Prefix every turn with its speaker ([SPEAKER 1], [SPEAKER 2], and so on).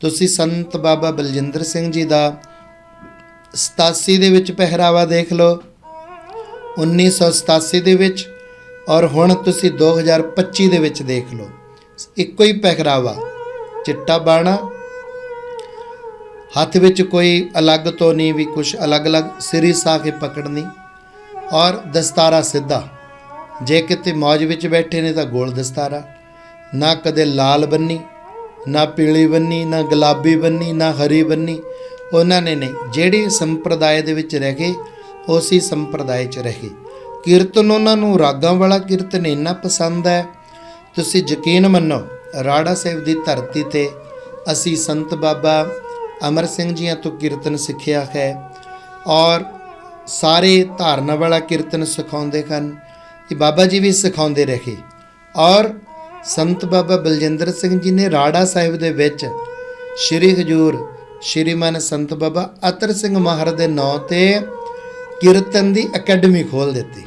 [SPEAKER 1] ਤੁਸੀਂ ਸੰਤ ਬਾਬਾ ਬਲਜਿੰਦਰ ਸਿੰਘ ਜੀ ਦਾ 87 ਦੇ ਵਿੱਚ ਪਹਿਰਾਵਾ ਦੇਖ ਲਓ 1987 ਦੇ ਵਿੱਚ, ਔਰ ਹੁਣ ਤੁਸੀਂ 2025 ਦੇ ਵਿੱਚ ਦੇਖ ਲਓ। ਇੱਕੋ ਹੀ ਪਹਿਰਾਵਾ, ਚਿੱਟਾ ਬਾਣਾ, ਹੱਥ ਵਿੱਚ ਕੋਈ ਅਲੱਗ ਤੋਂ ਨਹੀਂ, ਵੀ ਕੁਝ ਅਲੱਗ-ਅਲੱਗ, ਸਿਰੀ ਸਾ ਕੇ ਪਕੜਨੀ, ਔਰ ਦਸਤਾਰਾ ਸਿੱਧਾ। ਜੇ ਕਿਤੇ ਮੌਜ ਵਿੱਚ ਬੈਠੇ ਨੇ ਤਾਂ ਗੋਲ ਦਸਤਾਰਾ, ਨਾ ਕਦੇ ਲਾਲ ਬੰਨੀ ਨਾ ਪੀਲੀ ਬੰਨੀ, ਨਾ ਗੁਲਾਬੀ ਬੰਨੀ, ਨਾ ਹਰੀ ਬੰਨੀ। ਉਹਨਾਂ ਨੇ ਨਹੀਂ, ਜਿਹੜੀ ਸੰਪਰਦਾਇ ਦੇ ਵਿੱਚ ਰਹਿ ਗਏ ਉਸੇ ਸੰਪਰਦਾਇ 'ਚ ਰਹੇ ਕੀਰਤਨ ਉਹਨਾਂ ਨੂੰ ਰਾਗਾਂ ਵਾਲਾ ਕੀਰਤਨ ਇੰਨਾ ਪਸੰਦ ਹੈ। ਤੁਸੀਂ ਯਕੀਨ ਮੰਨੋ, ਰਾੜਾ ਸਾਹਿਬ ਦੀ ਧਰਤੀ ਤੇ ਅਸੀਂ ਸੰਤ ਬਾਬਾ ਅਮਰ ਸਿੰਘ ਜੀਆਂ ਤੋਂ ਕੀਰਤਨ ਸਿੱਖਿਆ ਹੈ ਔਰ ਸਾਰੇ ਧਾਰਨਾ ਵਾਲਾ ਕੀਰਤਨ ਸਿਖਾਉਂਦੇ ਹਨ। ਇਹ ਬਾਬਾ ਜੀ ਵੀ ਸਿਖਾਉਂਦੇ ਰਹੇ ਔਰ ਸੰਤ ਬਾਬਾ ਬਲਜਿੰਦਰ ਸਿੰਘ ਜੀ ਨੇ ਰਾੜਾ ਸਾਹਿਬ ਦੇ ਵਿੱਚ ਸ਼੍ਰੀ ਹਜੂਰ ਸ਼੍ਰੀਮਾਨ ਸੰਤ ਬਾਬਾ ਅਤਰ ਸਿੰਘ ਮਹਾਰਾਜ ਦੇ ਨਾਂ ਤੇ ਕੀਰਤਨ ਦੀ ਅਕੈਡਮੀ ਖੋਲ ਦਿੱਤੀ।